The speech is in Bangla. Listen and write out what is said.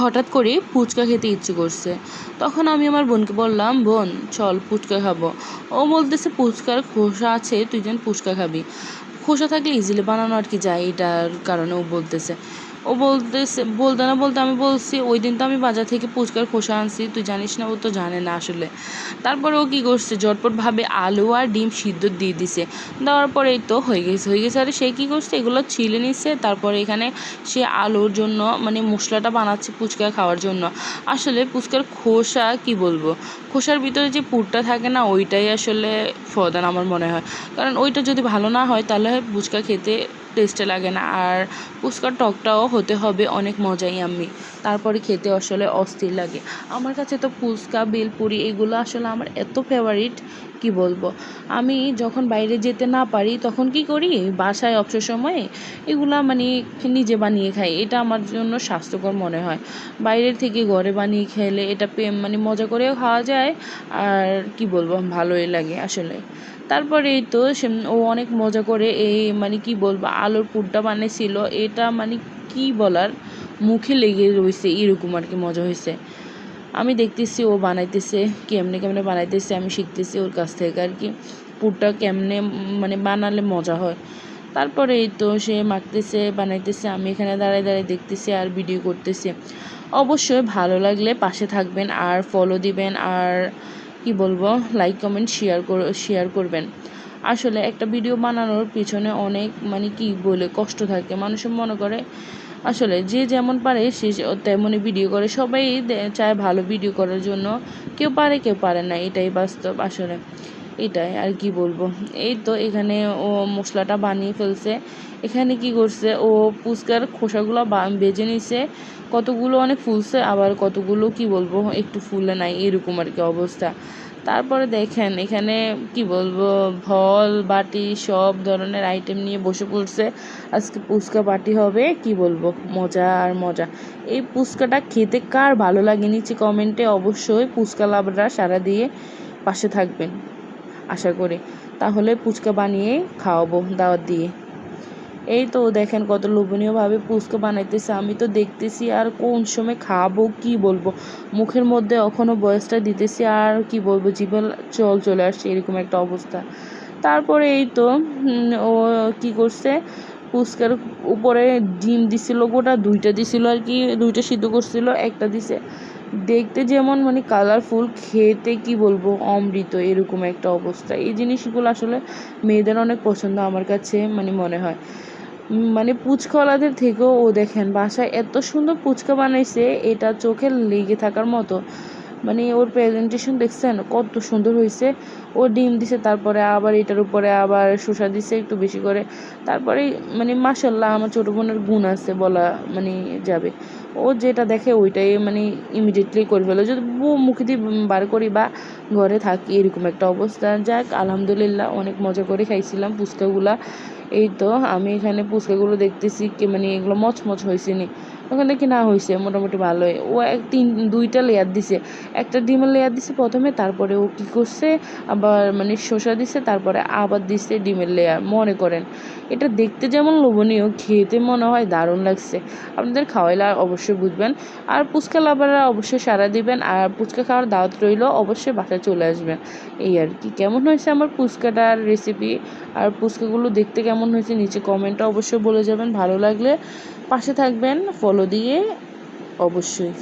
হঠাৎ করে ফুচকা খেতে ইচ্ছে করছে। তখন আমি আমার বোনকে বললাম, বোন, চল ফুচকা খাব। ও বলতেছে, ফুচকার খোসা আছে, তুই যেন ফুচকা খাবি। খোসা থাকলে ইজিলি বানানো আর কি যায়, এটার কারণে ও বলতেছে। ও বলতেছে, বলতে না বলতে আমি বলছি, ওই দিন তো আমি বাজার থেকে ফুচকার খোসা আনছি, তুই জানিস না, ও তো জানে না আসলে। তারপরে ও কী করছে, ঝটপটভাবে আলু আর ডিম সিদ্ধ দিয়ে দিছে। দেওয়ার পরে এই তো হয়ে গেছে হয়ে গেছে। আর সে কী করছে, এগুলো ছিলে নিচ্ছে তারপরে এখানে সে আলুর জন্য মানে মশলাটা বানাচ্ছে ফুচকা খাওয়ার জন্য। আসলে ফুচকার খোসা কি বলব? খোসার ভিতরে যে পুরটা থাকে না, ওইটাই আসলে ফদান আমার মনে হয়। কারণ ওইটা যদি ভালো না হয়, তাহলে ফুচকা খেতে টেস্টে লাগে না। আর ফুচকার টকটাও হতে হবে অনেক মজাই আমি। তারপরে খেতে আসলে অস্থির লাগে। আমার কাছে তো ফুচকা, বেলপুরি এগুলো আসলে আমার এত ফেভারিট কি বলব? আমি যখন বাইরে যেতে না পারি তখন কি করি? বাসায় অবসর সময়ে এগুলা মানে নিজে বানিয়ে খাই। এটা আমার জন্য স্বাস্থ্যকর মনে হয়। বাইরের থেকে ঘরে বানিয়ে খেলে এটা মানে মজা করেও খাওয়া যায়। আর কি বলব? ভালোই লাগে আসলে। তারপরে এই তো ও অনেক মজা করে এই মানে কি বলব, আলুর পুরটা বানিয়েছিল। এটা মানে কি বলার, মুখে লেগে রয়েছে এরকম আর কি মজা হয়েছে। আমি দেখতেছি ও বানাইতেছে, কেমনে কেমনে বানাইতেছে, আমি শিখতেছি ওর কাছ থেকে আর কি, পুরটা কেমনে মানে বানালে মজা হয়। তারপরে এই তো সে মাখতেছে, বানাইতেছে, আমি এখানে দাঁড়ায় দাঁড়ায় দেখতেছি আর ভিডিও করতেছি। অবশ্যই ভালো লাগলে পাশে থাকবেন আর ফলো দিবেন আর কি বলব লাইক কমেন্ট শেয়ার শেয়ার করবেন। আসলে একটা ভিডিও বানানোর পিছনে অনেক মানে কি বলে কষ্ট থাকে। মানুষ মনে করে, আসলে যে যেমন পারে সে তেমনই ভিডিও করে। সবাই চায় ভালো ভিডিও করার জন্য। কেউ পারে কেউ পারে না, এটাই বাস্তব আসলে। এটাই আর কি বলব। এই তো এখানে ও মশলাটা বানিয়ে ফেলছে। এখানে কি করছে? ও পুচকার খোসাগুলো বেজে নিছে। কতগুলো অনেক ফুলছে, আবার কতগুলো কি বলব? একটু ফুলে নাই, এরকম আর কি অবস্থা। তারপরে দেখেন, এখানে কি বলব? ভল বাটি সব ধরনের আইটেম নিয়ে বসে পড়ছে। আজকে পুচকা বাটি হবে, কি বলব? মজা আর মজা। এই ফুচকাটা খেতে কার ভালো লাগে নিচে কমেন্টে অবশ্যই পুচকা লাভরা সারা দিয়ে পাশে থাকবেন। আশা করি। তাহলে ফুচকা বানিয়ে খাওয়াবো দাওয়াত দিয়ে। এই তো দেখেন কত লোভনীয়ভাবে ফুচকা বানাইতেছে। আমি তো দেখতেছি আর কোন সময় খাব, কি বলব? মুখের মধ্যে এখনও বয়সটা দিতেছি, আর কি বলব? জীবন চল চলে আসছে, এরকম একটা অবস্থা। তারপরে এই তো ও কি করছে? ফুচকার উপরে ডিম দিছিল, গোটা দুইটা দিছিল আর কি, দুইটা সিদ্ধ করছিল, একটা দিছে। দেখতে যেমন মানে কালারফুল খেতে কি বলব, অমৃত এরকম একটা অবস্থা। এই জিনিসগুলো আসলে মেয়েদের অনেক পছন্দ আমার কাছে মানে মনে হয়। মানে পুচকলাদের থেকেও ও দেখেন, বাসায় এত সুন্দর পুচকা বানাইছে, এটা চোখে লেগে থাকার মতো। মানে ওর প্রেজেন্টেশন দেখছেন, কত সুন্দর হয়েছে ও ডিম দিছে, তারপরে আবার এটার উপরে আবার শসা দিছে একটু বেশি করে। তারপরে মানে মাসাল্লাহ আমার ছোটো বোনের গুণ আছে বলা মানে যাবে। ও যেটা দেখে ওইটাই মানে ইমিডিয়েটলি করে ফেলে। যদি মুখে দিয়ে বার করি বা ঘরে থাকি, এরকম একটা অবস্থা। যাক, আলহামদুলিল্লাহ অনেক মজা করে খাইছিলাম ফুচকাগুলা এই তো আমি এখানে ফুচকাগুলো দেখতেছি, কি মানে এগুলো মচমচ হয়েছে নি। ওখানে দেখি না হয়েছে, মোটামুটি ভালোই। ও এক তিন, দুইটা লেয়ার দিছে। একটা ডিমের লেয়ার দিছে প্রথমে, তারপরে ও কী করছে, আবার মানে শসা দিছে, তারপরে আবার দিছে ডিমের লেয়ার মনে করেন। এটা দেখতে যেমন লোভনীয়, খেতে মনে হয় দারুণ লাগছে। আপনাদের খাওয়াইলে অবশ্যই বুঝবেন। আর পুচকা লাভাররা অবশ্যই সারা দিবেন, আর পুচকা খাওয়ার দাওয়াত রইল, অবশ্যই বাসায় চলে আসবেন। এই আর কি, কেমন হয়েছে আমার পুচকাটার রেসিপি আর পুচকাগুলো দেখতে কেমন হয়েছে, নিচে কমেন্টে অবশ্যই বলে যাবেন, ভালো লাগলে পাশে থাকবেন ফলো দিয়ে অবশ্যই